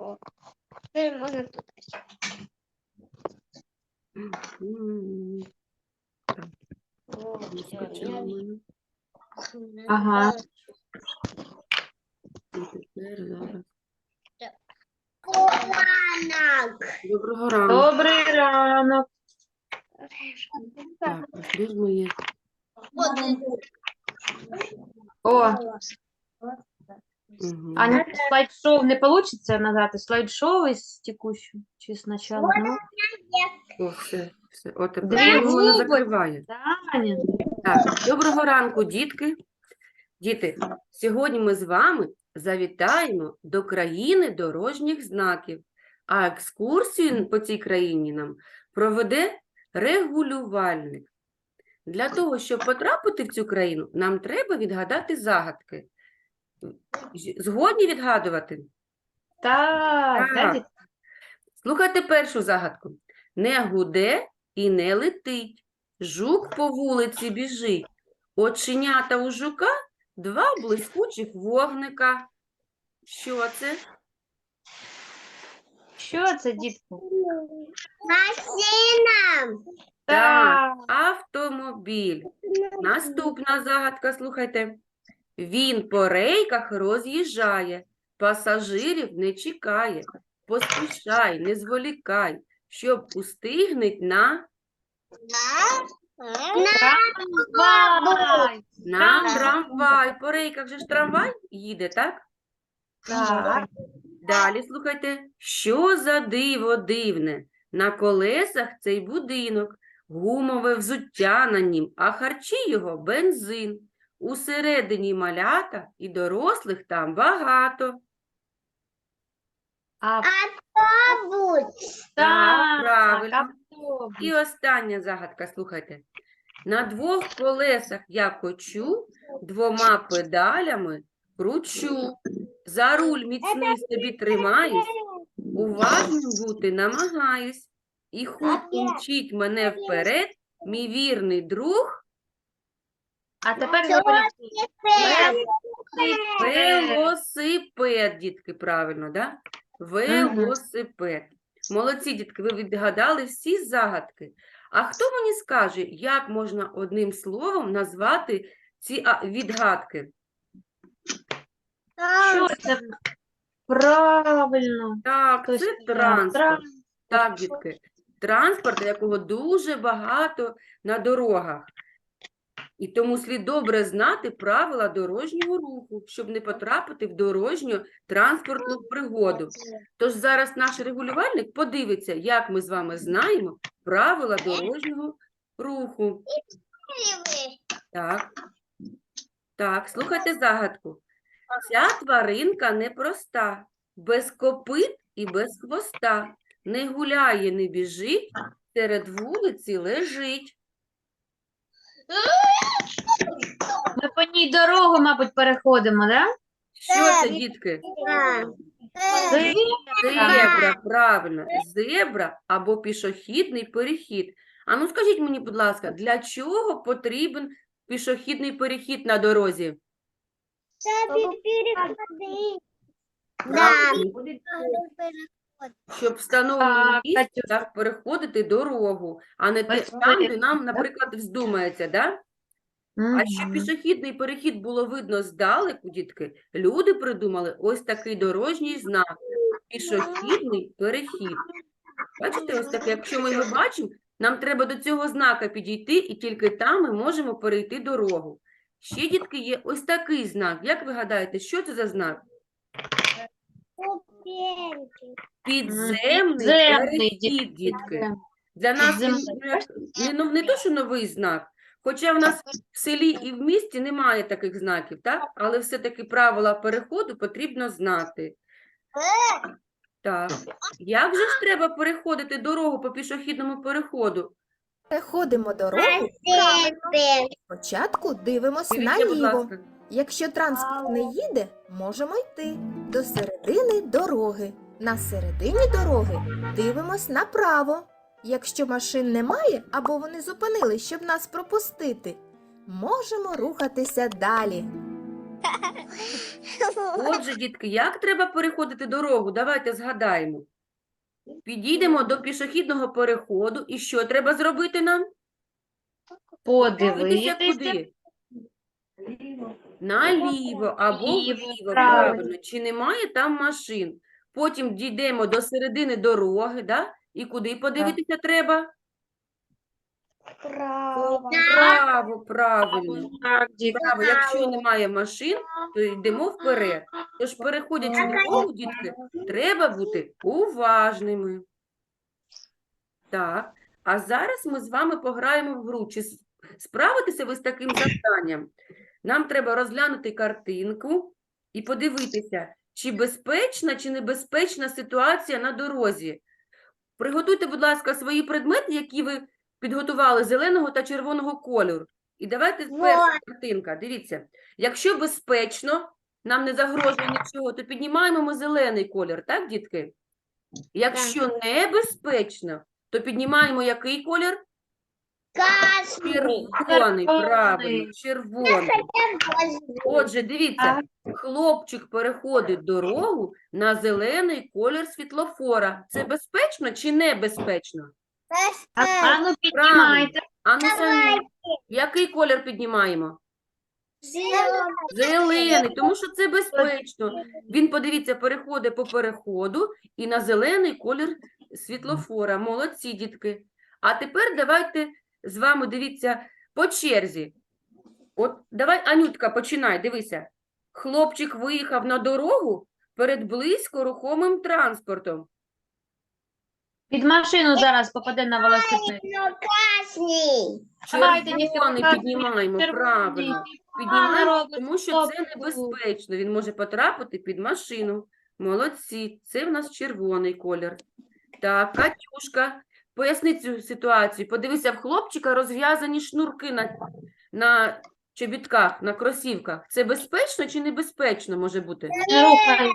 О, тепер можна тут. О, Вискочила в мене. Ага. І тепер зараз. Ранок. Доброго ранку. Добрий ранок. Так, ось де ж моє? О, Угу. а слайд-шоу не получится награти? Слайд-шоу із текущого? Чи спочатку? Ну, О, все, все. О, тепер Дві воно закриває. Так, доброго ранку, дітки. Діти, сьогодні ми з вами завітаємо до країни дорожніх знаків, а екскурсію по цій країні нам проведе регулювальник. Для того, щоб потрапити в цю країну, нам треба відгадати загадки. Згодні відгадувати? Так, Так. Слухайте першу загадку. Не гуде і не летить. Жук по вулиці біжить. Оченята у жука два блискучих вогника. Що це? Що це, дітки? Машина. Так, автомобіль. Наступна загадка, слухайте. Він по рейках роз'їжджає, пасажирів не чекає. Поспішай, не зволікай, щоб устигнуть на, Трамвай. на Трамвай. По рейках же ж трамвай їде, так? Так. Далі слухайте, що за диво дивне? На колесах цей будинок, гумове взуття на нім, а харчі його бензин. Усередині малята і дорослих там багато. А, Автобус. так, правильно. автобус. І остання загадка, слухайте. На двох колесах я кочу, двома педалями кручу. За руль міцний собі тримаюсь, уважним бути намагаюсь. І хутко мчить мене вперед, мій вірний друг, А тепер запам'ятайте. велосипед, дітки, правильно, да? Велосипед. Молодці, дітки, ви відгадали всі загадки. А хто мені скаже, як можна одним словом назвати ці відгадки? Що це? Правильно. Так, це транспорт. Так, дітки. Транспорт, якого дуже багато на дорогах. І тому слід добре знати правила дорожнього руху, щоб не потрапити в дорожню транспортну пригоду. Тож зараз наш регулювальник подивиться, як ми з вами знаємо правила дорожнього руху. Так. Так, слухайте загадку. Ця тваринка непроста, без копит і без хвоста. Не гуляє, не біжить, серед вулиці лежить. Ми по ній дорогу, мабуть, переходимо, да? Що це, дітки? Зебра. Зебра, правильно. Зебра або пішохідний перехід. А ну скажіть мені, будь ласка, для чого потрібен пішохідний перехід на дорозі? Да. Щоб встановленому Так, місці так переходити дорогу, а не те- там, де нам, наприклад, вздумається, да? А щоб пішохідний перехід було видно здалеку, дітки, люди придумали ось такий дорожній знак. Пішохідний перехід. Бачите, ось таке, якщо ми його бачимо, нам треба до цього знака підійти, і тільки там ми можемо перейти дорогу. Ще, дітки, є ось такий знак. Як ви гадаєте, що це за знак? Підземний підземний, перехід, дітки. Для нас він не, не, ну, не то, що новий знак, хоча в нас в селі і в місті немає таких знаків, так? Але все-таки правила переходу потрібно знати. Так. Як же ж треба переходити дорогу по пішохідному переходу? Переходимо дорогу. Спочатку дивимось Дивіться, будь наліво. ласка. Якщо транспорт не їде, можемо йти до середини дороги. На середині дороги дивимось направо. Якщо машин немає або вони зупинились, щоб нас пропустити, можемо рухатися далі. Отже, дітки, як треба переходити дорогу? Давайте згадаємо. Підійдемо до пішохідного переходу, і що треба зробити нам? Дивитися Подивитися. куди? Наліво або Вліво, вліво, правильно. Чи немає там машин? Потім дійдемо до середини дороги, да? І куди подивитися треба? Право. Право, правильно. Так. Право, якщо немає машин, то йдемо вперед. Тож, переходячи дорогу, дітки, треба бути уважними. Так, а зараз ми з вами пограємо в гру. Чи справитеся ви з таким завданням? Нам треба розглянути картинку і подивитися, чи безпечна, чи небезпечна ситуація на дорозі. Приготуйте, будь ласка, свої предмети, які ви підготували зеленого та червоного кольору. І давайте перша картинка. Дивіться, якщо безпечно, нам не загрожує нічого, то піднімаємо ми зелений колір, так, дітки? Якщо небезпечно, то піднімаємо який колір? Красный. Червоний, правильно, Червоний. Отже, дивіться, хлопчик переходить дорогу на зелений колір світлофора. Це безпечно чи небезпечно? А, а ну піднімайте. А ну самі, який колір піднімаємо? Зелений, тому що це безпечно. Він, подивіться, переходить по переходу і на зелений колір світлофора. Молодці, дітки. А тепер давайте з вами дивіться по черзі. От давай, Анютка, починай, дивися. Хлопчик виїхав на дорогу перед близько рухомим транспортом. Під машину зараз попаде на велосипед. Давайте, дітки, Червоний піднімаємо, правильно. Піднімаємо, робить тому що це небезпечно. Він може потрапити під машину. Молодці, це в нас червоний колір. Так, Катюшка, поясни цю ситуацію. Подивися, в хлопчика розв'язані шнурки на, на чобітках, на кросівках. Це безпечно чи небезпечно може бути? Не.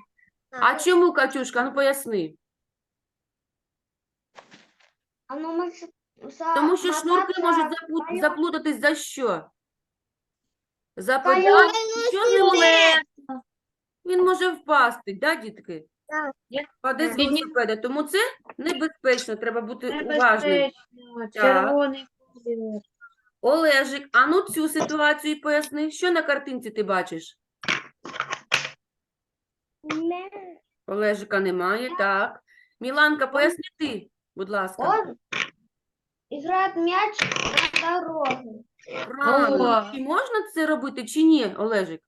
А чому, Катюшка? Ну поясни. Тому що шнурки можуть заплут- заплутатись за що? За педаль? Що ним Він може впасти, да, дітки? Паде з велосипеда, тому це небезпечно, треба бути уважним. Небезпечно. Червоний колір. Олежик, а ну цю ситуацію поясни, що на картинці ти бачиш? Не. Олежика немає, так. Міланка, поясни ти, будь ласка. Он играет мяч на дороге. Правильно. Чи можна це робити, чи ні, Олежик?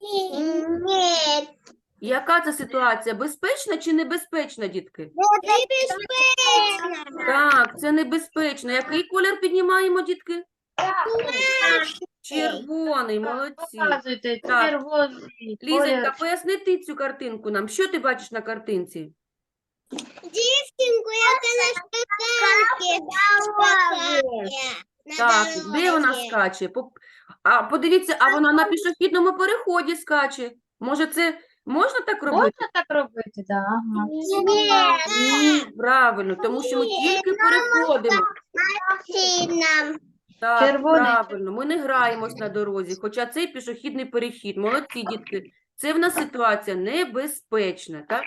Нет. Яка це ситуація? Безпечна чи небезпечна, дітки? Небезпечно. Так, це небезпечно. Який колір піднімаємо, дітки? Червоний, молодці. Показуйте, Так. червоний Лізенька, колір. поясни ти цю картинку нам. Що ти бачиш на картинці? Дівчинку, яка на скакалці. Так, де вона скаче? А подивіться, а вона на пішохідному переході скаче. Може, це можна так робити? Можна так робити, да. ага. Ні, правильно, тому що ми тільки переходимо. Сильно. Так, Червоний. правильно, ми не граємось на дорозі, хоча цей пішохідний перехід. Молодці, дітки. Це в нас ситуація небезпечна, так?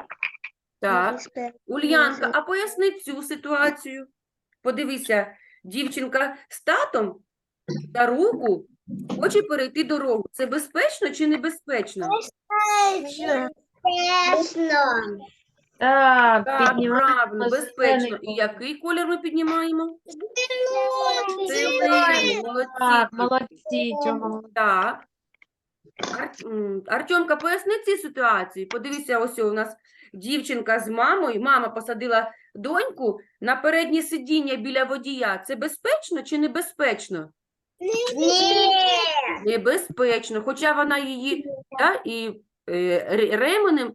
Так. Ульянка, а поясни цю ситуацію. Подивися, дівчинка з татом та руку хоче перейти дорогу. Це безпечно чи небезпечно? Безпечно. Так, Так, піднімаємо правильно, безпечно. І який колір ми піднімаємо? Зелений. Молодці. Так, молодці, Тьома. Так. Ар... м, Артемка, поясни ці ситуації. Подивися, ось у нас дівчинка з мамою. Мама посадила доньку на переднє сидіння біля водія. Це безпечно чи небезпечно? Ні. Небезпечно. Хоча вона її та, і ременем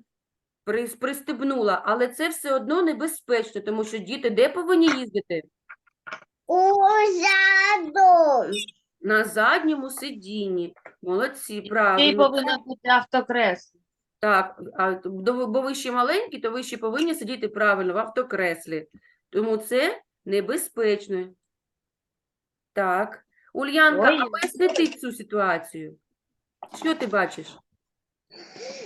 пристебнула, але це все одно небезпечно, тому що діти де повинні їздити? Узаду. На задньому сидінні. Молодці, Ще й правильно. бути автокресло. Так, а бо ви ще маленькі, то ви ще повинні сидіти правильно в автокреслі. Тому це небезпечно. Так. Ульянка, а поясни ти цю ситуацію. Що ти бачиш?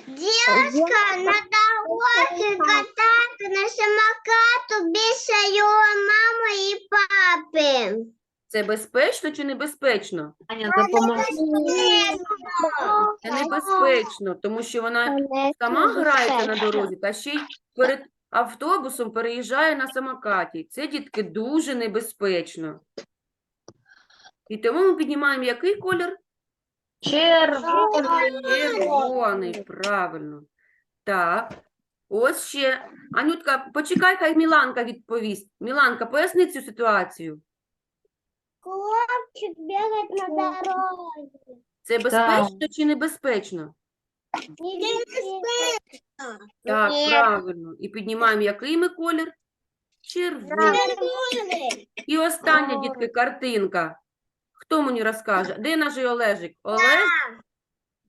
Девушка на дороге катается на самокату без своего мамы и папы. Це безпечно чи небезпечно? Аня, допоможе. Це небезпечно, тому що вона сама грається на дорозі, та ще й перед автобусом переїжджає на самокаті. Це, дітки, дуже небезпечно. І тому ми піднімаємо який колір? Червоний. Червоний, правильно. Так. Ось ще. Анютка, почекай, хай Міланка відповість. Міланка, поясни цю ситуацію. Хлопчик бегает на дороге. Це безпечно чи небезпечно? Небезпечно. Так, Ні. правильно. І піднімаємо який ми колір? Червоний. Червоний. І остання, дітки, картинка. Хто мені розкаже? Де наш Олежик? Олег?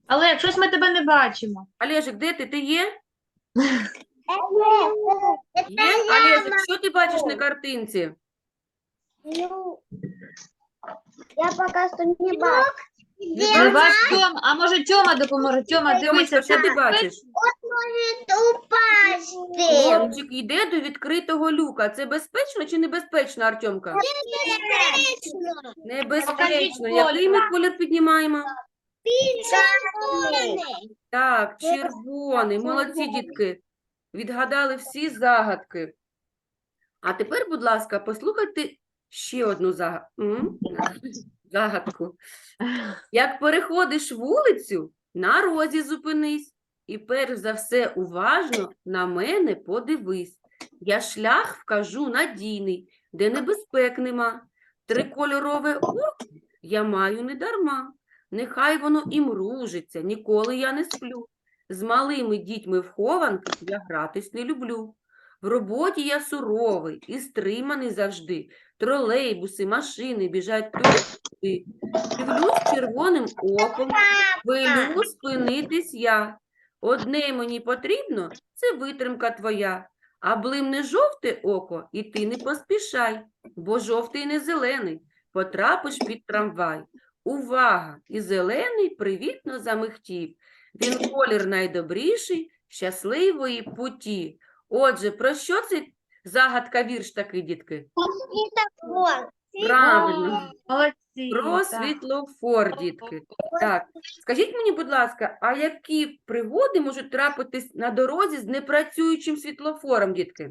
Але щось ми тебе не бачимо. Олежик, де ти? Ти є? Є? Олежик, що ти бачиш на картинці? Ну, я пока что не бачу. Не бач Тьома. А може Тьома допоможе? Тьома, дивися, це що ти бачиш? Может упасть. Хлопчик йде до відкритого люка. Це безпечно чи небезпечно, Артемка? Небезпечно. Небезпечно. колір. Який ми колір піднімаємо? Червоний. Так, червоний. Молодці, дітки. Відгадали всі загадки. А тепер, будь ласка, послухайте ще одну зага- м? Загадку. Як переходиш вулицю, на розі зупинись. І перш за все уважно на мене подивись. Я шлях вкажу надійний, де небезпек нема. Трикольорове око я маю не дарма. Нехай воно і мружиться, ніколи я не сплю. З малими дітьми в хованки я гратись не люблю. В роботі я суровий і стриманий завжди. Тролейбуси, машини біжать туди. Дивлюсь червоним оком, велю спинитись я. Одне мені потрібно це витримка твоя. А блимне жовте око, і ти не поспішай, бо жовтий не зелений, потрапиш під трамвай. Увага! І зелений привітно замихтів. Він колір найдобріший, щасливої путі. Отже, про що це загадка вірш такий, дітки? Правильно. Молодці. Про світлофор, дітки. Так, скажіть мені, будь ласка, а які пригоди можуть трапитись на дорозі з непрацюючим світлофором, дітки?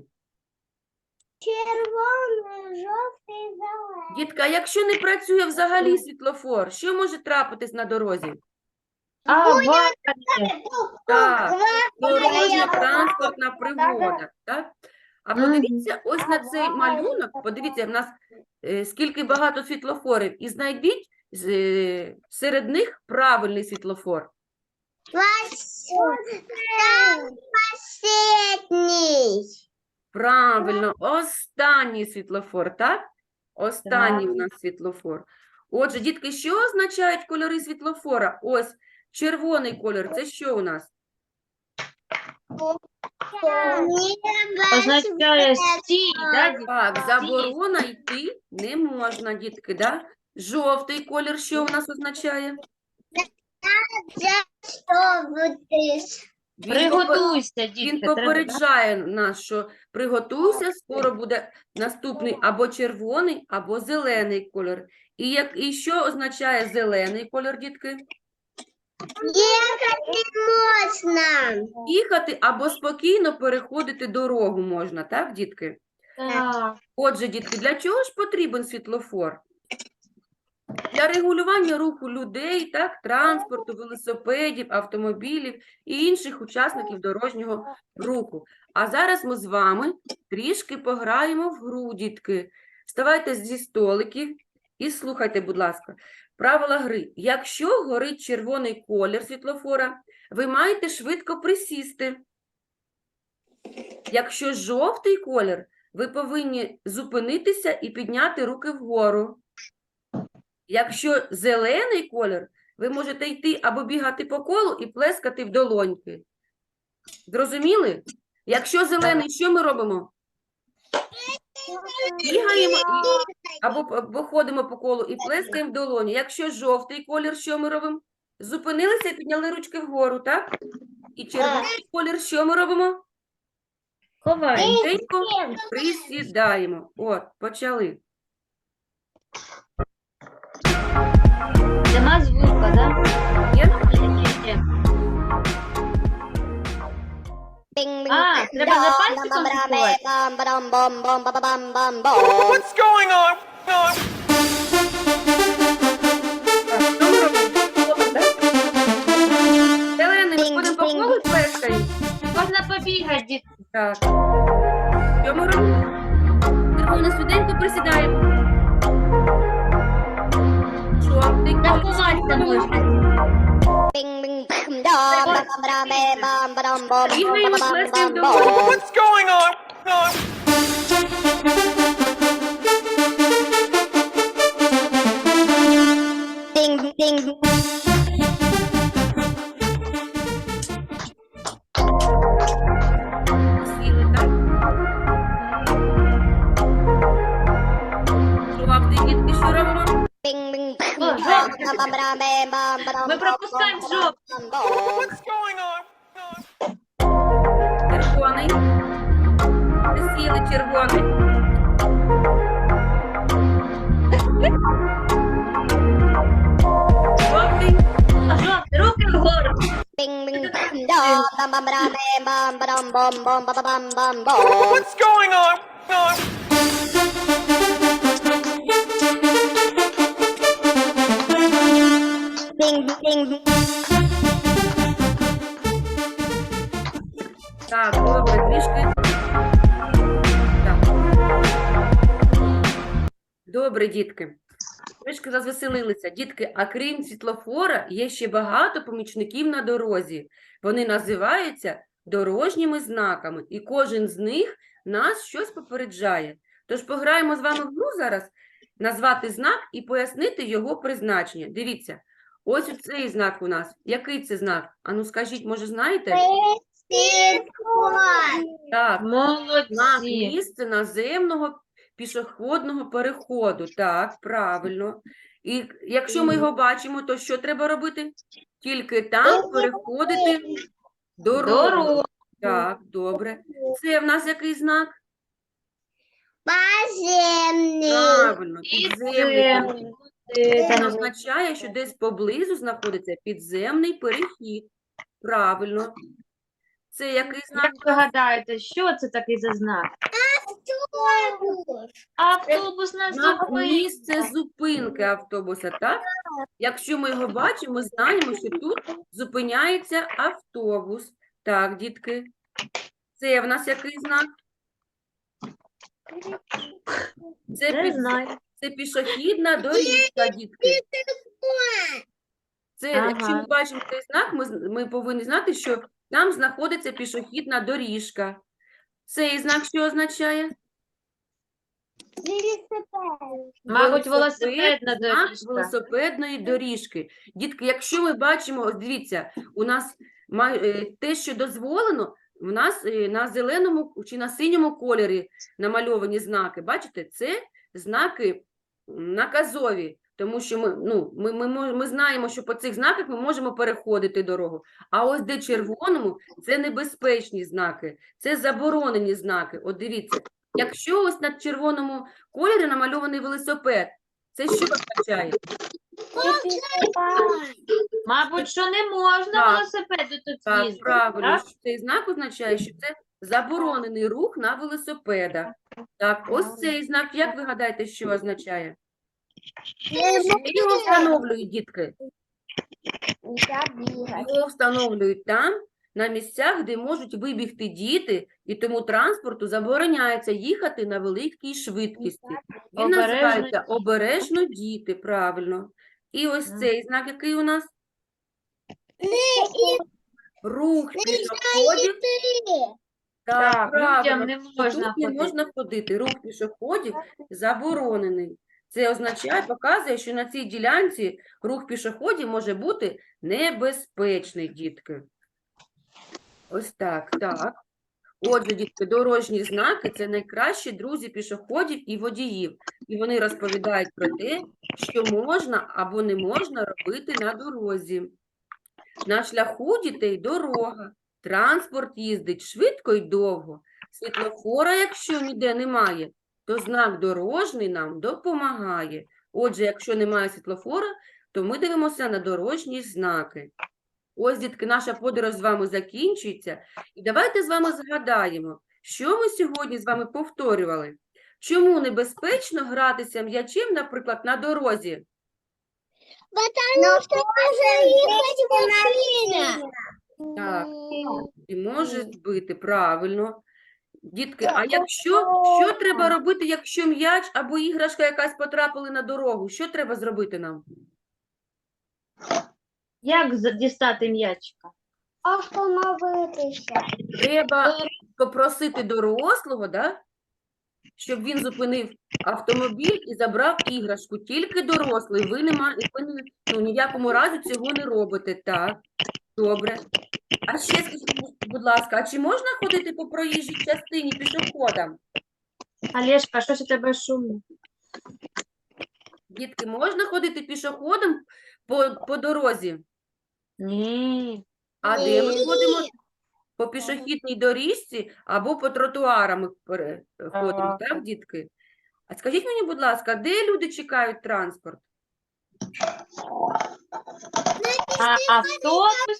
Червоний, жовтий, зелений. Дітка, а якщо не працює взагалі світлофор, що може трапитись на дорозі? Аварія. Так, дорожня транспортна пригода, так? А подивіться ось на цей малюнок, подивіться, в нас е, скільки багато світлофорів, і знайдіть е, серед них правильний світлофор. Последний. Правильно, останній світлофор, так? Останній у нас світлофор. Отже, дітки, що означають кольори світлофора? Ось червоний кольор, це що у нас? Означає стій, да, дітки? Так, заборона йти не можна, дітки, да? Жовтий колір, що у нас означає? Він Приготуйся, дітки. да? попереджає нас, що приготуйся, скоро буде наступний або червоний, або зелений кольор. І, як, і що означає зелений кольор, дітки? Ехать не можно. Їхати або спокійно переходити дорогу можна, так, дітки? Так. Отже, дітки, для чого ж потрібен світлофор? Для регулювання руху людей, так, транспорту, велосипедів, автомобілів і інших учасників дорожнього руху. А зараз ми з вами трішки пограємо в гру, дітки. Вставайте зі столиків і слухайте, будь ласка. Правила гри. Якщо горить червоний колір світлофора, ви маєте швидко присісти. Якщо жовтий колір, ви повинні зупинитися і підняти руки вгору. Якщо зелений колір, ви можете йти або бігати по колу і плескати в долоньки. Зрозуміли? Якщо зелений, що ми робимо? Бігаємо і, або, або ходимо по колу і плескаємо в долоні. Якщо жовтий колір, що ми робимо? Зупинилися і підняли ручки вгору, так? І червоний колір що ми робимо? Ховаємо. Тихенько присідаємо. От, почали. Нема звука, да? А, треба за пальчиком слідкувати? What's going on? що ми ходимо по колу плескаємо. Можна побігати, дітки. Так. Що ми робимо? Червоно швиденько присідаємо. Жовтий колір. Заховатися можна. What's going on? Ding, ding. Ми пропускаємо жовтий. What's going on? on? Червоний. Сіли, червоний. Жовтий. А жовтий, руки вгору. What's going on? Так, добре, трішки. Так. Добре, дітки. Трішки розвеселилися. Дітки, а крім світлофора, є ще багато помічників на дорозі. Вони називаються дорожніми знаками, і кожен з них нас щось попереджає. Тож пограємо з вами в гру зараз, назвати знак і пояснити його призначення. Дивіться, ось цей знак у нас. Який це знак? Ану, скажіть, може, знаєте? Так, Знак Молодці. місце наземного пішохідного переходу. Так, правильно. І якщо ми його бачимо, то що треба робити? Тільки там переходити дорогу. Дорогу. Так, добре. Це в нас який знак? Поземный. Правильно, підземний. Це означає, що десь поблизу знаходиться підземний перехід. Правильно. Це який знак? Як ви гадаєте, що це такий за знак? Автобусна Знак зупинка. місце зупинки автобуса, так? Якщо ми його бачимо, ми знаємо, що тут зупиняється автобус. Так, дітки. Це в нас який знак? Це, Не під- знаю. Це пішохідна доріжка, дітки. Це, якщо ми бачимо цей знак, ми, ми повинні знати, що там знаходиться пішохідна доріжка. Цей знак що означає? Мабуть, велосипедна доріжка. велосипедної доріжки. Дітки, якщо ми бачимо, ось дивіться, у нас е, те, що дозволено, в нас е, на зеленому чи на синьому кольорі намальовані знаки. Бачите, це знаки наказові, тому що ми, ну, ми, ми, ми знаємо, що по цих знаках ми можемо переходити дорогу. А ось де червоному, це небезпечні знаки, це заборонені знаки. От дивіться, якщо ось на червоному кольорі намальований велосипед, це що означає? Мабуть, що не можна Так. велосипеду тут Так, їздити. правильно. Цей знак означає, що це заборонений рух на велосипедах. Так, ось цей знак, як ви гадаєте, що означає? Де його встановлюють, дітки? Його встановлюють там, на місцях, де можуть вибігти діти, і тому транспорту забороняється їхати на великій швидкості. Він Обережно називається обережно діти, правильно. І ось цей знак, який у нас? Рух пішоходів Так, Так, людям не можна тут не ходити. можна ходити. Рух пішоходів заборонений. Це означає, показує, що на цій ділянці рух пішоходів може бути небезпечний, дітки. Ось так, так. Отже, дітки, дорожні знаки – це найкращі друзі пішоходів і водіїв. І вони розповідають про те, що можна або не можна робити на дорозі. На шляху дітей дорога. Транспорт їздить швидко й довго. Світлофора, якщо ніде немає, то знак дорожній нам допомагає. Отже, якщо немає світлофора, то ми дивимося на дорожні знаки. Ось, дітки, наша подорож з вами закінчується. І давайте з вами згадаємо, що ми сьогодні з вами повторювали. Чому небезпечно гратися м'ячем, наприклад, на дорозі? Потому что може їхати машина. Так. І може збити, правильно. Дітки, а якщо, що треба робити, якщо м'яч або іграшка якась потрапили на дорогу? Що треба зробити нам? Як дістати м'ячика? Остановитися. Треба попросити дорослого, да? щоб він зупинив автомобіль і забрав іграшку. Тільки дорослий. Ви, нема, ви не- ну, ні в якому разі цього не робите. Так, добре. А ще скажіть, будь ласка, а чи можна ходити по проїжджій частині пішоходам? Олешка, що ж у тебе шумно? Дітки, можна ходити пішоходом по, по дорозі? Ні. А де ми Ні. ходимо? По пішохідній доріжці або по тротуарам пере- ходимо, Так. так, дітки? А скажіть мені, будь ласка, де люди чекають транспорт? А автобус,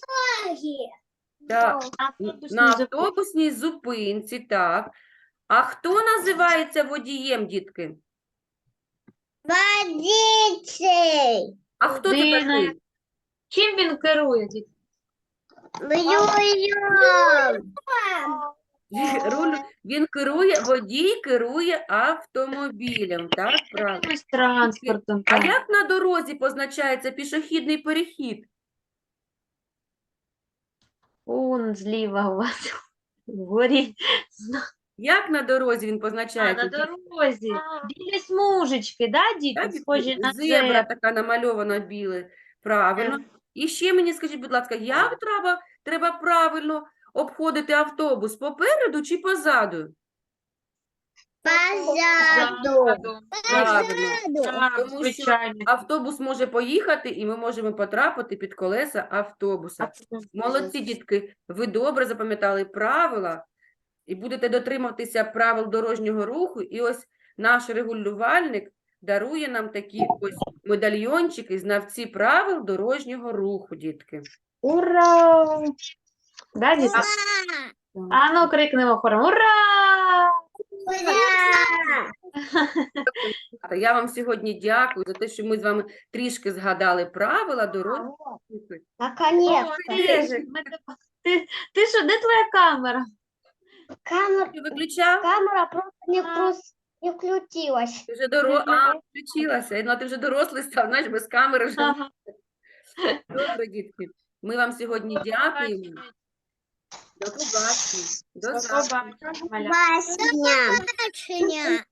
Так, автобус на не зупинить. автобусній зупинці, так. А хто називається водієм, дітки? Водитель. А хто це Людина. такий? Чим він керує, дітки? Руль, він керує, водій керує автомобілем, так, правильно. Якимось транспортом. А так. як на дорозі позначається пішохідний перехід? Он зліва у вас вгорі. Як на дорозі він А, позначається? на дорозі. Біля смужечки, да, діти? Схожі на Зебра зебру. така намальована біле. Правильно. І ще мені скажіть, будь ласка, як треба, треба правильно обходити автобус попереду чи позаду? Позаду. Правильно. Так, Тому що звичайно. Автобус може поїхати, і ми можемо потрапити під колеса автобуса. Молодці, дітки, ви добре запам'ятали правила і будете дотримуватися правил дорожнього руху. І ось наш регулювальник дарує нам такі ось медальйончики, знавці правил дорожнього руху, дітки. Ура! Да, діти? А ну крикнемо хором. Ура! Та Я вам сьогодні дякую за те, що ми з вами трішки згадали правила дорожнього руху. Наконец-то. Ти, ти що, де твоя камера? Камера, Ти виключав? камера просто не, вкрус- не включилась. Ти вже доро... А, включилася. Ну, а ти вже дорослий став, знаєш, без камери вже. Ага. Добре, дітки. Ми вам сьогодні дякуємо. До побачення. До До побачення.